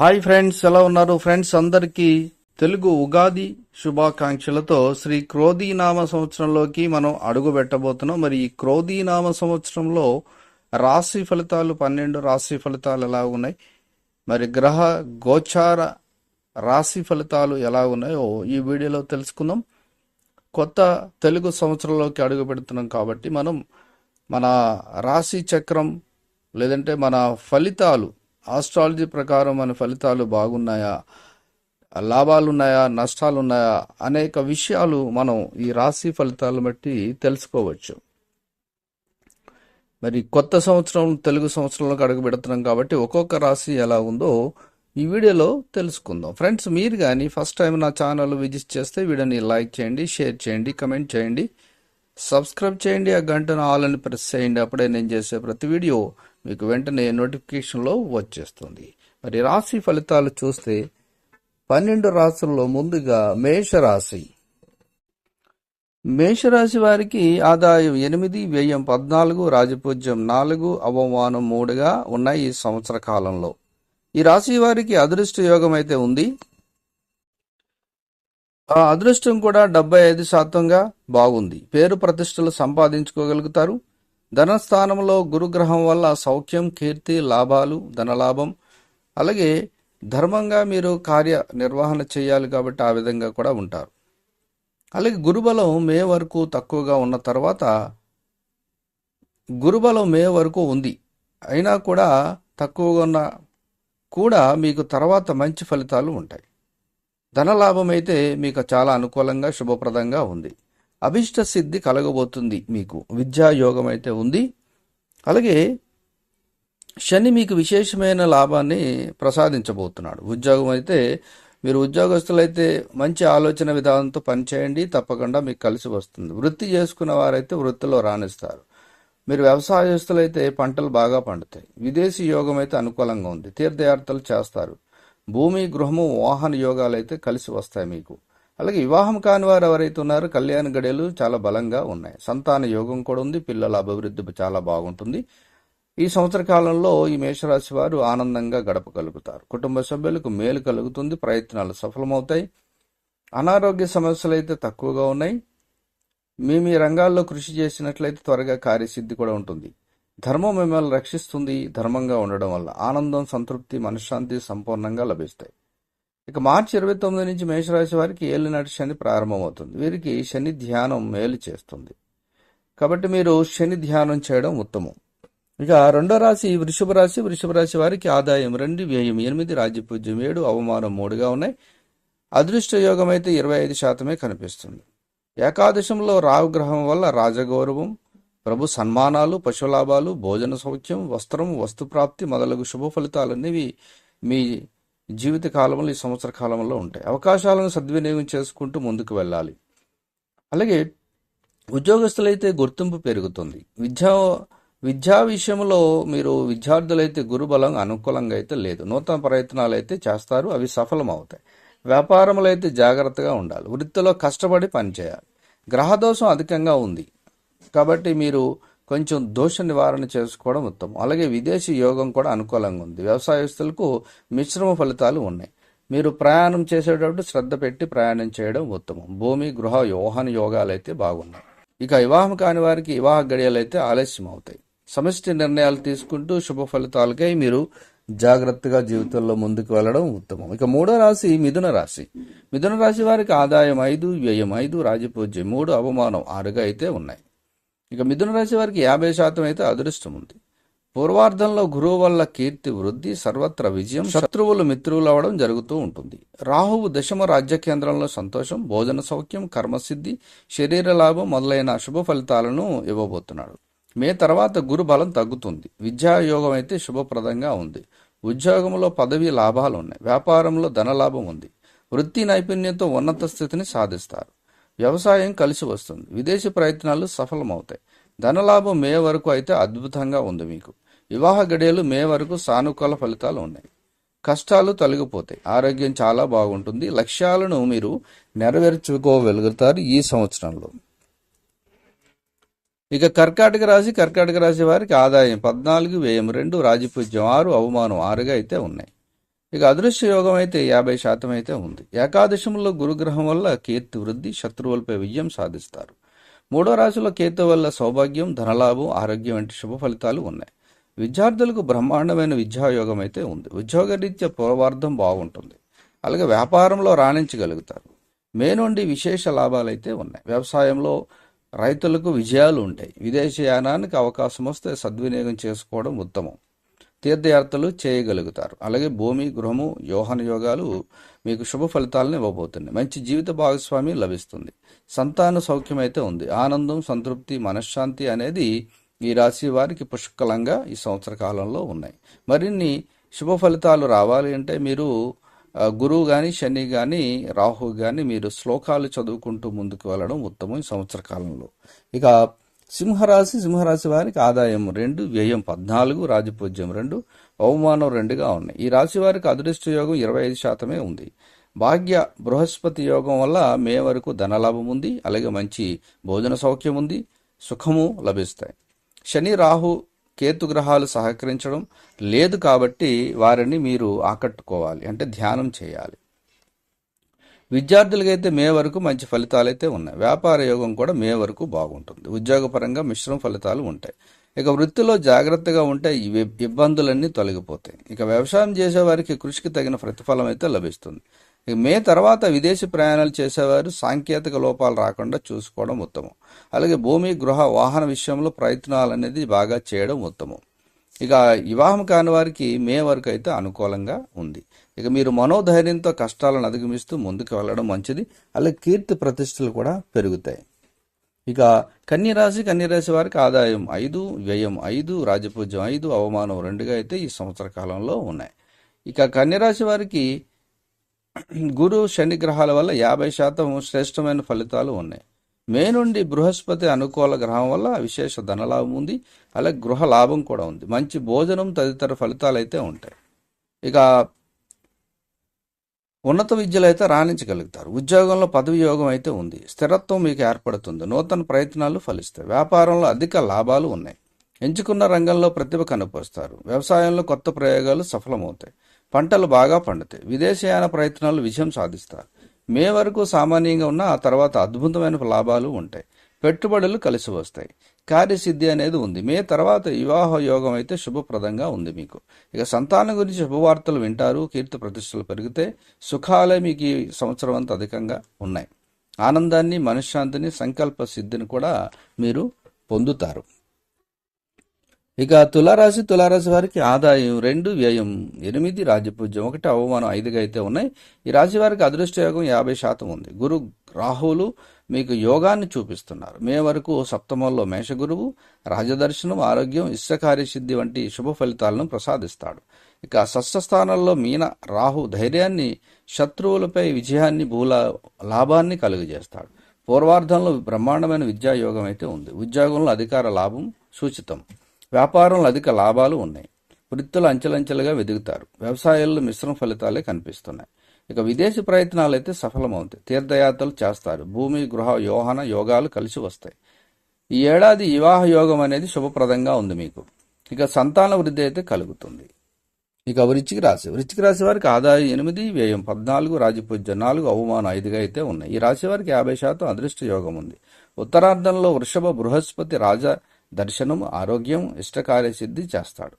Hi friends ఎలా ఉన్నారు? Friends అందరికీ తెలుగు ఉగాది శుభాకాంక్షలతో శ్రీ క్రోధీనామ సంవత్సరంలోకి మనం అడుగు పెట్టబోతున్నాం. మరి ఈ క్రోధీనామ సంవత్సరంలో రాశి ఫలితాలు పన్నెండు రాశి ఫలితాలు ఎలా ఉన్నాయి? మరి గ్రహ గోచార రాశి ఫలితాలు ఎలా ఉన్నాయో ఈ వీడియోలో తెలుసుకుందాం. కొత్త తెలుగు సంవత్సరంలోకి అడుగు పెడుతున్నాం కాబట్టి మనం మన రాశి చక్రం లేదంటే మన ఫలితాలు ఆస్ట్రాలజీ ప్రకారం మన ఫలితాలు బాగున్నాయా? లాభాలు ఉన్నాయా నష్టాలు ఉన్నాయా అనేక విషయాలు మనం ఈ రాశి ఫలితాలను బట్టి తెలుసుకోవచ్చు. మరి కొత్త సంవత్సరం తెలుగు సంవత్సరంలోకి అడుగు పెడుతున్నాం కాబట్టి ఒక్కొక్క రాశి ఎలా ఉందో ఈ వీడియోలో తెలుసుకుందాం. ఫ్రెండ్స్ మీరు కానీ ఫస్ట్ టైం నా ఛానల్ విజిట్ చేస్తే వీడియోని లైక్ చేయండి షేర్ చేయండి కమెంట్ చేయండి సబ్స్క్రైబ్ చేయండి ఆ గంటను ఆల్ అని ప్రెస్ చేయండి. అప్పుడే నేను చేసే ప్రతి వీడియో మీకు వెంటనే నోటిఫికేషన్లో వచ్చేస్తుంది. మరి రాశి ఫలితాలు చూస్తే పన్నెండు రాశుల్లో ముందుగా మేషరాశి. మేషరాశి వారికి ఆదాయం ఎనిమిది వ్యయం పద్నాలుగు రాజపూజ్యం నాలుగు అవమానం మూడుగా ఉన్నాయి ఈ సంవత్సర కాలంలో. ఈ రాశి వారికి అదృష్ట యోగం అయితే ఉంది. ఆ అదృష్టం కూడా డెబ్బై ఐదు శాతంగా బాగుంది. పేరు ప్రతిష్టలు సంపాదించుకోగలుగుతారు. ధనస్థానంలో గురుగ్రహం వల్ల సౌఖ్యం కీర్తి లాభాలు ధనలాభం అలాగే ధర్మంగా మీరు కార్య నిర్వహణ చేయాలి కాబట్టి ఆ విధంగా కూడా ఉంటారు. అలాగే గురుబలం మే వరకు తక్కువగా ఉన్న తర్వాత గురుబలం మే వరకు ఉంది. అయినా కూడా తక్కువగా ఉన్న కూడా మీకు తర్వాత మంచి ఫలితాలు ఉంటాయి. ధనలాభం అయితే మీకు చాలా అనుకూలంగా శుభప్రదంగా ఉంది. అభిష్ట సిద్ధి కలగబోతుంది మీకు. విద్యా యోగం అయితే ఉంది. అలాగే శని మీకు విశేషమైన లాభాన్ని ప్రసాదించబోతున్నాడు. ఉద్యోగం అయితే మీరు ఉద్యోగస్తులైతే మంచి ఆలోచన విధానంతో పనిచేయండి తప్పకుండా మీకు కలిసి వస్తుంది. వృత్తి చేసుకున్న వారైతే వృత్తిలో రాణిస్తారు. మీరు వ్యవసాయస్తులైతే పంటలు బాగా పండుతాయి. విదేశీ యోగం అయితే అనుకూలంగా ఉంది. తీర్థయాత్రలు చేస్తారు. భూమి గృహము వాహన యోగాలు అయితే కలిసి వస్తాయి మీకు. అలాగే వివాహం కాని వారు ఎవరైతే ఉన్నారో కళ్యాణ గడియలు చాలా బలంగా ఉన్నాయి. సంతాన యోగం కూడా ఉంది. పిల్లల అభివృద్ధి చాలా బాగుంటుంది. ఈ సంవత్సర కాలంలో ఈ మేషరాశి వారు ఆనందంగా గడపగలుగుతారు. కుటుంబ సభ్యులకు మేలు కలుగుతుంది. ప్రయత్నాలు సఫలమవుతాయి. అనారోగ్య సమస్యలు అయితే తక్కువగా ఉన్నాయి. మీ మీ రంగాల్లో కృషి చేసినట్లయితే త్వరగా కార్యసిద్ధి కూడా ఉంటుంది. ధర్మం మిమ్మల్ని రక్షిస్తుంది. ధర్మంగా ఉండడం వల్ల ఆనందం సంతృప్తి మనశ్శాంతి సంపూర్ణంగా లభిస్తాయి. ఇక మార్చి ఇరవై తొమ్మిది నుంచి మేషరాశి వారికి ఏలినాటి శని ప్రారంభమవుతుంది. వీరికి శని ధ్యానం మేలు చేస్తుంది. కాబట్టి మీరు శని ధ్యానం చేయడం ఉత్తమం. ఇక రెండో రాశి వృషభ రాశి. వృషభ రాశి వారికి ఆదాయం రెండు వ్యయం ఎనిమిది రాజ్యపూజ్యం ఏడు అవమానం మూడుగా ఉన్నాయి. అదృష్ట యోగం అయితే ఇరవై ఐదు శాతమే కనిపిస్తుంది. ఏకాదశంలో రావు గ్రహం వల్ల రాజగౌరవం ప్రభు సన్మానాలు పశులాభాలు భోజన సౌఖ్యం వస్త్రం వస్తుప్రాప్తి మొదలగు శుభ ఫలితాలనేవి మీ జీవిత కాలంలో ఈ సంవత్సర కాలంలో ఉంటాయి. అవకాశాలను సద్వినియోగం చేసుకుంటూ ముందుకు వెళ్ళాలి. అలాగే ఉద్యోగస్తులైతే గుర్తింపు పెరుగుతుంది. విద్యా విద్యా విషయంలో మీరు విద్యార్థులైతే గురుబలం అనుకూలంగా అయితే లేదు. నూతన ప్రయత్నాలు అయితే చేస్తారు అవి సఫలం అవుతాయి వ్యాపారంలో అయితే జాగ్రత్తగా ఉండాలి. వృత్తిలో కష్టపడి పనిచేయాలి. గ్రహదోషం అధికంగా ఉంది. కాబట్టి మీరు కొంచెం దోష నివారణ చేసుకోవడం ఉత్తమం. అలాగే విదేశీ యోగం కూడా అనుకూలంగా ఉంది. వ్యవసాయస్తులకు మిశ్రమ ఫలితాలు ఉన్నాయి. మీరు ప్రయాణం చేసేటప్పుడు శ్రద్ధ పెట్టి ప్రయాణం చేయడం ఉత్తమం. భూమి గృహ వ్యూహన యోగాలు అయితే బాగున్నాయి. ఇక వివాహం కాని వారికి వివాహ గడియలు అయితే ఆలస్యం అవుతాయి. సమిష్టి నిర్ణయాలు తీసుకుంటూ శుభ ఫలితాలకై మీరు జాగ్రత్తగా జీవితంలో ముందుకు వెళ్ళడం ఉత్తమం. ఇక మూడో రాశి మిథున రాశి. మిథున రాశి వారికి ఆదాయం ఐదు వ్యయం ఐదు రాజపూజ్యం మూడు అవమానం ఆరుగా అయితే ఉన్నాయి. ఇక మిథున రాశి వారికి యాభై శాతం అయితే అదృష్టం ఉంది. పూర్వార్ధంలో గురువు వల్ల కీర్తి వృద్ధి సర్వత్ర విజయం శత్రువులు మిత్రువులు అవడం జరుగుతూ ఉంటుంది. రాహువు దశమ రాజ్య కేంద్రంలో సంతోషం భోజన సౌఖ్యం కర్మసిద్ధి శరీర లాభం మొదలైన శుభ ఫలితాలను ఇవ్వబోతున్నాడు. మే తర్వాత గురు బలం తగ్గుతుంది. విద్యాయోగం అయితే శుభప్రదంగా ఉంది. ఉద్యోగంలో పదవి లాభాలు ఉన్నాయి. వ్యాపారంలో ధనలాభం ఉంది. వృత్తి నైపుణ్యంతో ఉన్నత స్థితిని సాధిస్తారు. వ్యవసాయం కలిసి వస్తుంది. విదేశీ ప్రయత్నాలు సఫలమవుతాయి. ధనలాభం మే వరకు అయితే అద్భుతంగా ఉంది మీకు. వివాహ గడియలు మే వరకు సానుకూల ఫలితాలు ఉన్నాయి. కష్టాలు తొలగిపోతాయి. ఆరోగ్యం చాలా బాగుంటుంది. లక్ష్యాలను మీరు నెరవేర్చుకోగలుగుతారు ఈ సంవత్సరంలో. ఇక కర్కాటక రాశి కర్కాటక రాశి వారికి ఆదాయం పద్నాలుగు వ్యయం రెండు రాజపూజ్యం ఆరు అవమానం ఆరుగా అయితే ఉన్నాయి. ఇక అదృశ్య యోగం అయితే యాభై శాతం అయితే ఉంది. ఏకాదశంలో గురుగ్రహం వల్ల కీర్తి వృద్ధి శత్రువులపై విజయం సాధిస్తారు. మూడో రాశిలో కేతు వల్ల సౌభాగ్యం ధనలాభం ఆరోగ్యం వంటి శుభ ఫలితాలు ఉన్నాయి. విద్యార్థులకు బ్రహ్మాండమైన విద్యాయోగం అయితే ఉంది. ఉద్యోగరీత్యా పూర్వార్థం బాగుంటుంది. అలాగే వ్యాపారంలో రాణించగలుగుతారు. మే నుండి విశేష లాభాలు అయితే ఉన్నాయి. వ్యవసాయంలో రైతులకు విజయాలు ఉంటాయి. విదేశీయానానికి అవకాశం వస్తే సద్వినియోగం చేసుకోవడం ఉత్తమం. తీర్థయాత్రలు చేయగలుగుతారు. అలాగే భూమి గృహము యోహన యోగాలు మీకు శుభ ఫలితాలను ఇవ్వబోతున్నాయి. మంచి జీవిత భాగస్వామి లభిస్తుంది. సంతాన సౌఖ్యం అయితే ఉంది. ఆనందం సంతృప్తి మనశ్శాంతి అనేది ఈ రాశి వారికి పుష్కలంగా ఈ సంవత్సర కాలంలో ఉన్నాయి. మరిన్ని శుభ ఫలితాలు రావాలి అంటే మీరు గురువు కానీ శని కానీ రాహు కానీ మీరు శ్లోకాలు చదువుకుంటూ ముందుకు వెళ్ళడం ఉత్తమం ఈ సంవత్సర కాలంలో. ఇక సింహరాశి సింహరాశి వారికి ఆదాయం రెండు వ్యయం పద్నాలుగు రాజపూజ్యం రెండు అవమానం రెండుగా ఉన్నాయి. ఈ రాశి వారికి అదృష్ట యోగం ఇరవై ఐదు శాతమే ఉంది. భాగ్య బృహస్పతి యోగం వల్ల మే వరకు ధనలాభం ఉంది. అలాగే మంచి భోజన సౌఖ్యం ఉంది. సుఖము లభిస్తాయి. శని రాహు కేతు గ్రహాలు సహకరించడం లేదు కాబట్టి వారిని మీరు ఆకట్టుకోవాలి. అంటే ధ్యానం చేయాలి. విద్యార్థులకైతే మే వరకు మంచి ఫలితాలు అయితే ఉన్నాయి. వ్యాపార యోగం కూడా మే వరకు బాగుంటుంది. ఉద్యోగపరంగా మిశ్రమ ఫలితాలు ఉంటాయి. ఇక వృత్తిలో జాగ్రత్తగా ఉంటే ఇబ్బందులన్నీ తొలగిపోతాయి. ఇక వ్యవసాయం చేసేవారికి కృషికి తగిన ప్రతిఫలం అయితే లభిస్తుంది. ఇక మే తర్వాత విదేశీ ప్రయాణాలు చేసేవారు సాంకేతిక లోపాలు రాకుండా చూసుకోవడం ఉత్తమం. అలాగే భూమి గృహ వాహన విషయంలో ప్రయత్నాలు అనేది బాగా చేయడం ఉత్తమం. ఇక వివాహం కాని వారికి మే వరకు అయితే అనుకూలంగా ఉంది. ఇక మీరు మనోధైర్యంతో కష్టాలను అధిగమిస్తూ ముందుకు వెళ్ళడం మంచిది. అలాగే కీర్తి ప్రతిష్టలు కూడా పెరుగుతాయి. ఇక కన్యరాశి కన్యరాశి వారికి ఆదాయం ఐదు వ్యయం ఐదు రాజపూజ్యం ఐదు అవమానం రెండుగా అయితే ఈ సంవత్సర కాలంలో ఉన్నాయి. ఇక కన్యరాశి వారికి గురు శని గ్రహాల వల్ల యాభై శాతం శ్రేష్టమైన ఫలితాలు ఉన్నాయి. మే నుండి బృహస్పతి అనుకూల గ్రహం వల్ల విశేష ధనలాభం ఉంది. అలాగే గృహ లాభం కూడా ఉంది. మంచి భోజనం తదితర ఫలితాలు అయితే ఉంటాయి. ఇక ఉన్నత విద్యలో అయితే రాణించగలుగుతారు. ఉద్యోగంలో పదవి యోగం అయితే ఉంది. స్థిరత్వం మీకు ఏర్పడుతుంది. నూతన ప్రయత్నాలు ఫలిస్తాయి. వ్యాపారంలో అధిక లాభాలు ఉన్నాయి. ఎంచుకున్న రంగంలో ప్రతిభ కనపరుస్తారు. వ్యవసాయంలో కొత్త ప్రయోగాలు సఫలమవుతాయి. పంటలు బాగా పండుతాయి. విదేశయాన ప్రయత్నాలు విజయం సాధిస్తారు. మే వరకు సామాన్యంగా ఉన్న ఆ తర్వాత అద్భుతమైన లాభాలు ఉంటాయి. పెట్టుబడులు కలిసి వస్తాయి. కార్యసిద్ధి అనేది ఉంది. మే తర్వాత వివాహ యోగం అయితే శుభప్రదంగా ఉంది మీకు. ఇక సంతానం గురించి శుభవార్తలు వింటారు కీర్తి ప్రతిష్టలు పెరిగితే సుఖాలే మీకు ఈ సంవత్సరం అంతా అధికంగా ఉన్నాయి. ఆనందాన్ని మనశ్శాంతిని సంకల్ప సిద్ధిని కూడా మీరు పొందుతారు. ఇక తులారాశి తులారాశి వారికి ఆదాయం రెండు వ్యయం ఎనిమిది రాజపూజ్యం ఒకటి అవమానం ఐదుగా అయితే ఉన్నాయి. ఈ రాశి వారికి అదృష్ట యోగం యాభై శాతం ఉంది. గురు రాహువులు మీకు యోగాన్ని చూపిస్తున్నారు. మే వరకు సప్తమంలో మేషగురువు రాజదర్శనం ఆరోగ్యం ఇష్టకార్యసిద్ధి వంటి శుభ ఫలితాలను ప్రసాదిస్తాడు. ఇక షష్ఠస్థానంలో మీన రాహు ధైర్యాన్ని శత్రువులపై విజయాన్ని భూల లాభాన్ని కలుగజేస్తాడు. పూర్వార్ధంలో బ్రహ్మాండమైన విద్యా యోగం అయితే ఉంది. ఉద్యోగంలో అధికార లాభం సూచితం. వ్యాపారంలో అధిక లాభాలు ఉన్నాయి. వృత్తులు అంచెలంచెలుగా వెదుగుతారు. వ్యవసాయాల్లో మిశ్రమ ఫలితాలే కనిపిస్తున్నాయి. ఇక విదేశీ ప్రయత్నాలు అయితే సఫలమవుతాయి. తీర్థయాత్రలు చేస్తారు. భూమి గృహ యోహన యోగాలు కలిసి వస్తాయి. ఈ ఏడాది వివాహ యోగం అనేది శుభప్రదంగా ఉంది మీకు. ఇక సంతాన వృద్ధి అయితే కలుగుతుంది. ఇక వృచ్చిక రాశి. వృచ్చిక రాశి వారికి ఆదాయం ఎనిమిది వ్యయం పద్నాలుగు రాజపూజ్యం నాలుగు అవమానం ఐదుగా అయితే ఉన్నాయి. ఈ రాశి వారికి యాభై శాతం అదృష్ట యోగం ఉంది. ఉత్తరార్ధంలో వృషభ బృహస్పతి రాజ దర్శనం ఆరోగ్యం ఇష్ట కార్యసిద్ధి చేస్తాడు.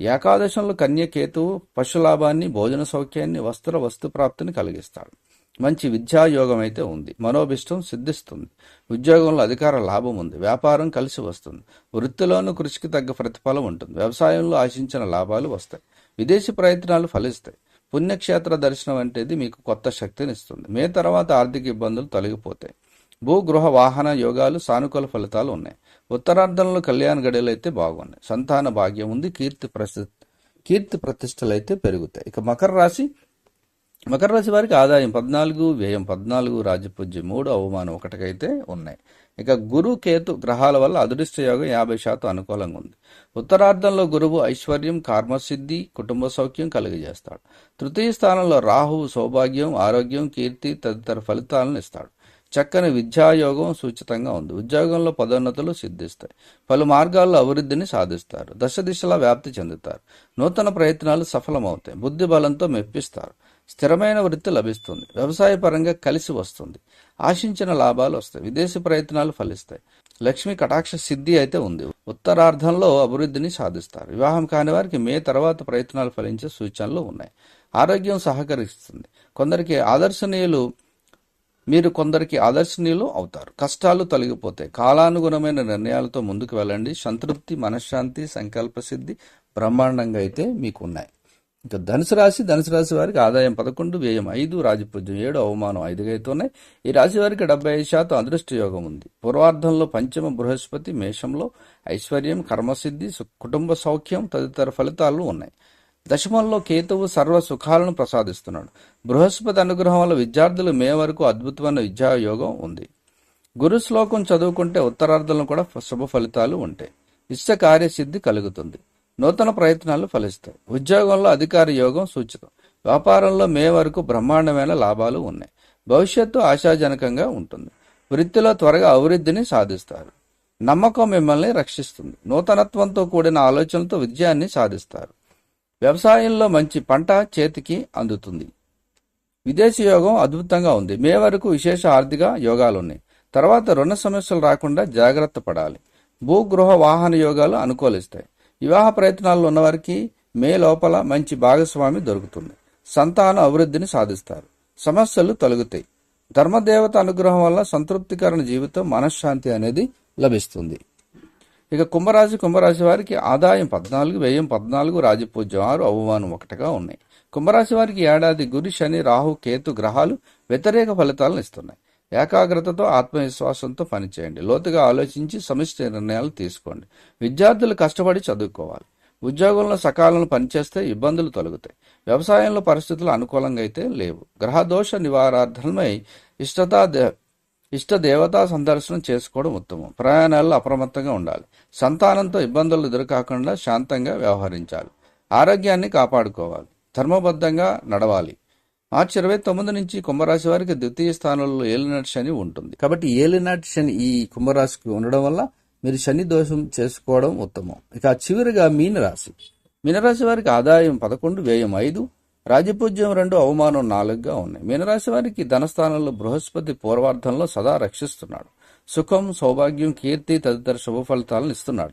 ఏకాదశంలో కన్యకేతువు పశులాభాన్ని భోజన సౌఖ్యాన్ని వస్త్ర వస్తు ప్రాప్తిని కలిగిస్తాడు. మంచి విద్యాయోగం అయితే ఉంది. మనోభిష్టం సిద్ధిస్తుంది. ఉద్యోగంలో అధికార లాభం ఉంది. వ్యాపారం కలిసి వస్తుంది. వృత్తిలోనూ కృషికి తగ్గ ప్రతిఫలం ఉంటుంది. వ్యవసాయంలో ఆశించిన లాభాలు వస్తాయి. విదేశీ ప్రయత్నాలు ఫలిస్తాయి. పుణ్యక్షేత్ర దర్శనం అనేది మీకు కొత్త శక్తిని ఇస్తుంది. మే తర్వాత ఆర్థిక ఇబ్బందులు తొలగిపోతాయి. భూ గృహ వాహన యోగాలు సానుకూల ఫలితాలు ఉన్నాయి ఉత్తరార్ధంలో కళ్యాణ గడియలు అయితే బాగున్నాయి. సంతాన భాగ్యం ఉంది కీర్తి ప్రసి కీర్తి ప్రతిష్టలు అయితే పెరుగుతాయి. ఇక మకర రాశి మకర రాశి వారికి ఆదాయం పద్నాలుగు వ్యయం పద్నాలుగు రాజపూజ్యం మూడు అవమానం ఒకటికైతే ఉన్నాయి. ఇక గురు కేతు గ్రహాల వల్ల అదృష్ట యోగం యాభై శాతం అనుకూలంగా ఉంది. ఉత్తరార్ధంలో గురువు ఐశ్వర్యం కర్మసిద్ధి కుటుంబ సౌఖ్యం కలుగజేస్తాడు. తృతీయ స్థానంలో రాహువు సౌభాగ్యం ఆరోగ్యం కీర్తి తదితర ఫలితాలను ఇస్తాడు. చక్కని విద్యాయోగం సూచితంగా ఉంది. ఉద్యోగంలో పదోన్నతులు సిద్ధిస్తాయి. పలు మార్గాల్లో అభివృద్ధిని సాధిస్తారు. దశ దిశలా వ్యాప్తి చెందుతారు. నూతన ప్రయత్నాలు సఫలమవుతాయి. బుద్ధి బలంతో మెప్పిస్తారు. స్థిరమైన వృత్తి లభిస్తుంది. వ్యవసాయ పరంగా కలిసి వస్తుంది. ఆశించిన లాభాలు వస్తాయి. విదేశీ ప్రయత్నాలు ఫలిస్తాయి. లక్ష్మి కటాక్ష సిద్ధి అయితే ఉంది. ఉత్తరార్ధంలో అభివృద్ధిని సాధిస్తారు. వివాహం కాని వారికి మే తర్వాత ప్రయత్నాలు ఫలించే సూచనలు ఉన్నాయి. ఆరోగ్యం సహకరిస్తుంది. కొందరికి ఆదర్శనీయులు మీరు కొందరికి ఆదర్శనీయులు అవుతారు. కష్టాలు తొలగిపోతాయి కాలానుగుణమైన నిర్ణయాలతో ముందుకు వెళ్ళండి. సంతృప్తి మనశ్శాంతి సంకల్ప సిద్ధి బ్రహ్మాండంగా అయితే మీకు ఉన్నాయి. ఇంకా ధనుసు రాశి ధనుసు రాశి వారికి ఆదాయం పదకొండు వ్యయం ఐదు రాజపూజ్యం ఏడు అవమానం ఐదుగా అయితే ఉన్నాయి. ఈ రాశి వారికి డెబ్బై ఐదు శాతం అదృష్ట యోగం ఉంది. పూర్వార్ధంలో పంచమ బృహస్పతి మేషంలో ఐశ్వర్యం కర్మసిద్ధి కుటుంబ సౌఖ్యం తదితర ఫలితాలు ఉన్నాయి. దశమంలో కేతువు సర్వ సుఖాలను ప్రసాదిస్తున్నాడు. బృహస్పతి అనుగ్రహం వల్ల విద్యార్థులు మే వరకు అద్భుతమైన విద్యాయోగం ఉంది. గురు శ్లోకం చదువుకుంటే ఉత్తరార్ధంలో కూడా శుభ ఫలితాలు ఉంటాయి. ఇష్ట కార్యసిద్ధి కలుగుతుంది. నూతన ప్రయత్నాలు ఫలిస్తాయి. ఉద్యోగంలో అధికార యోగం సూచితం వ్యాపారంలో మే వరకు బ్రహ్మాండమైన లాభాలు ఉన్నాయి. భవిష్యత్తు ఆశాజనకంగా ఉంటుంది. వృత్తిలో త్వరగా అభివృద్ధిని సాధిస్తారు. నమ్మకం మిమ్మల్ని రక్షిస్తుంది. నూతనత్వంతో కూడిన ఆలోచనలతో విజయాన్ని సాధిస్తారు. వ్యవసాయంలో మంచి పంట చేతికి అందుతుంది. విదేశీ యోగం అద్భుతంగా ఉంది. మే వరకు విశేష ఆర్థిక యోగాలు ఉన్నాయి తర్వాత రుణ సమస్యలు రాకుండా జాగ్రత్త పడాలి. భూగృహ వాహన యోగాలు అనుకూలిస్తాయి. వివాహ ప్రయత్నాల్లో ఉన్నవారికి మే లోపల మంచి భాగస్వామి దొరుకుతుంది. సంతాన అభివృద్ధిని సాధిస్తారు. సమస్యలు తొలగుతాయి. ధర్మదేవత అనుగ్రహం వల్ల సంతృప్తికరణ జీవితం మనశ్శాంతి అనేది లభిస్తుంది. ఇక కుంభరాశి కుంభరాశి వారికి ఆదాయం పద్నాలుగు వ్యయం పద్నాలుగు రాజపూజ్యం ఆరు అవమానం ఒకటిగా ఉన్నాయి. కుంభరాశి వారికి ఏడాది గురు శని రాహు కేతు గ్రహాలు వ్యతిరేక ఫలితాలను ఇస్తున్నాయి. ఏకాగ్రతతో ఆత్మవిశ్వాసంతో పనిచేయండి. లోతుగా ఆలోచించి సమిష్టి నిర్ణయాలు తీసుకోండి. విద్యార్థులు కష్టపడి చదువుకోవాలి. ఉద్యోగంలో సకాలంలో పనిచేస్తే ఇబ్బందులు తొలగుతాయి. వ్యవసాయంలో పరిస్థితులు అనుకూలంగా అయితే లేవు. గ్రహదోష నివారార్థమై ఇష్టతా ఇష్ట దేవతా సందర్శనం చేసుకోవడం ఉత్తమం. ప్రయాణాల్లో అప్రమత్తంగా ఉండాలి. సంతానంతో ఇబ్బందులు ఎదురుకాకుండా శాంతంగా వ్యవహరించాలి. ఆరోగ్యాన్ని కాపాడుకోవాలి. ధర్మబద్ధంగా నడవాలి. మార్చి ఇరవై తొమ్మిది నుంచి కుంభరాశి వారికి ద్వితీయ స్థానంలో ఏలినాటి శని ఉంటుంది. కాబట్టి ఏలినాటి శని ఈ కుంభరాశికి ఉండడం వల్ల మీరు శని దోషం చేసుకోవడం ఉత్తమం. ఇక చివరిగా మీనరాశి. మీనరాశి వారికి ఆదాయం పదకొండు వ్యయం ఐదు రాజపూజ్యం రెండు అవమానం నాలుగుగా ఉన్నాయి. మీనరాశి వారికి ధనస్థానంలో బృహస్పతి పూర్వార్ధంలో సదా రక్షిస్తున్నాడు. సుఖం సౌభాగ్యం కీర్తి తదితర శుభ ఫలితాలను ఇస్తున్నాడు.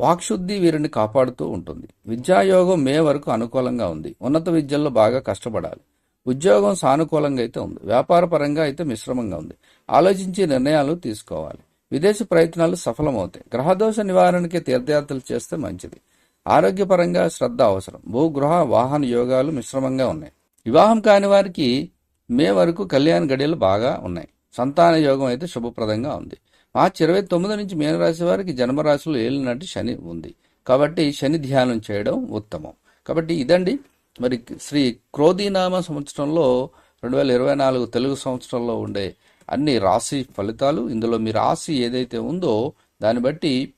వాక్శుద్ధి వీరిని కాపాడుతూ ఉంటుంది. విద్యాయోగం మే వరకు అనుకూలంగా ఉంది. ఉన్నత విద్యల్లో బాగా కష్టపడాలి. ఉద్యోగం సానుకూలంగా అయితే ఉంది. వ్యాపార పరంగా అయితే మిశ్రమంగా ఉంది. ఆలోచించి నిర్ణయాలు తీసుకోవాలి. విదేశీ ప్రయత్నాలు సఫలమవుతాయి. గ్రహదోష నివారణకి తీర్థయాత్రలు చేస్తే మంచిది. ఆరోగ్యపరంగా శ్రద్ధ అవసరం. భూగృహ వాహన యోగాలు మిశ్రమంగా ఉన్నాయి. వివాహం కాని వారికి మే వరకు కళ్యాణ గడియలు బాగా ఉన్నాయి. సంతాన యోగం అయితే శుభప్రదంగా ఉంది. మార్చి ఇరవై తొమ్మిది నుంచి మీనరాశి వారికి జన్మరాశిలో ఏలినట్టు శని ఉంది. కాబట్టి శని ధ్యానం చేయడం ఉత్తమం. కాబట్టి ఇదండి మరి శ్రీ క్రోధీనామ సంవత్సరంలో రెండు వేల ఇరవై నాలుగు తెలుగు సంవత్సరంలో ఉండే అన్ని రాశి ఫలితాలు. ఇందులో మీ రాశి ఏదైతే ఉందో దాన్ని బట్టి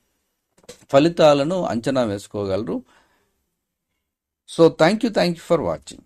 ఫలితాలను అంచనా వేసుకోగలరు. So thank you thank you for watching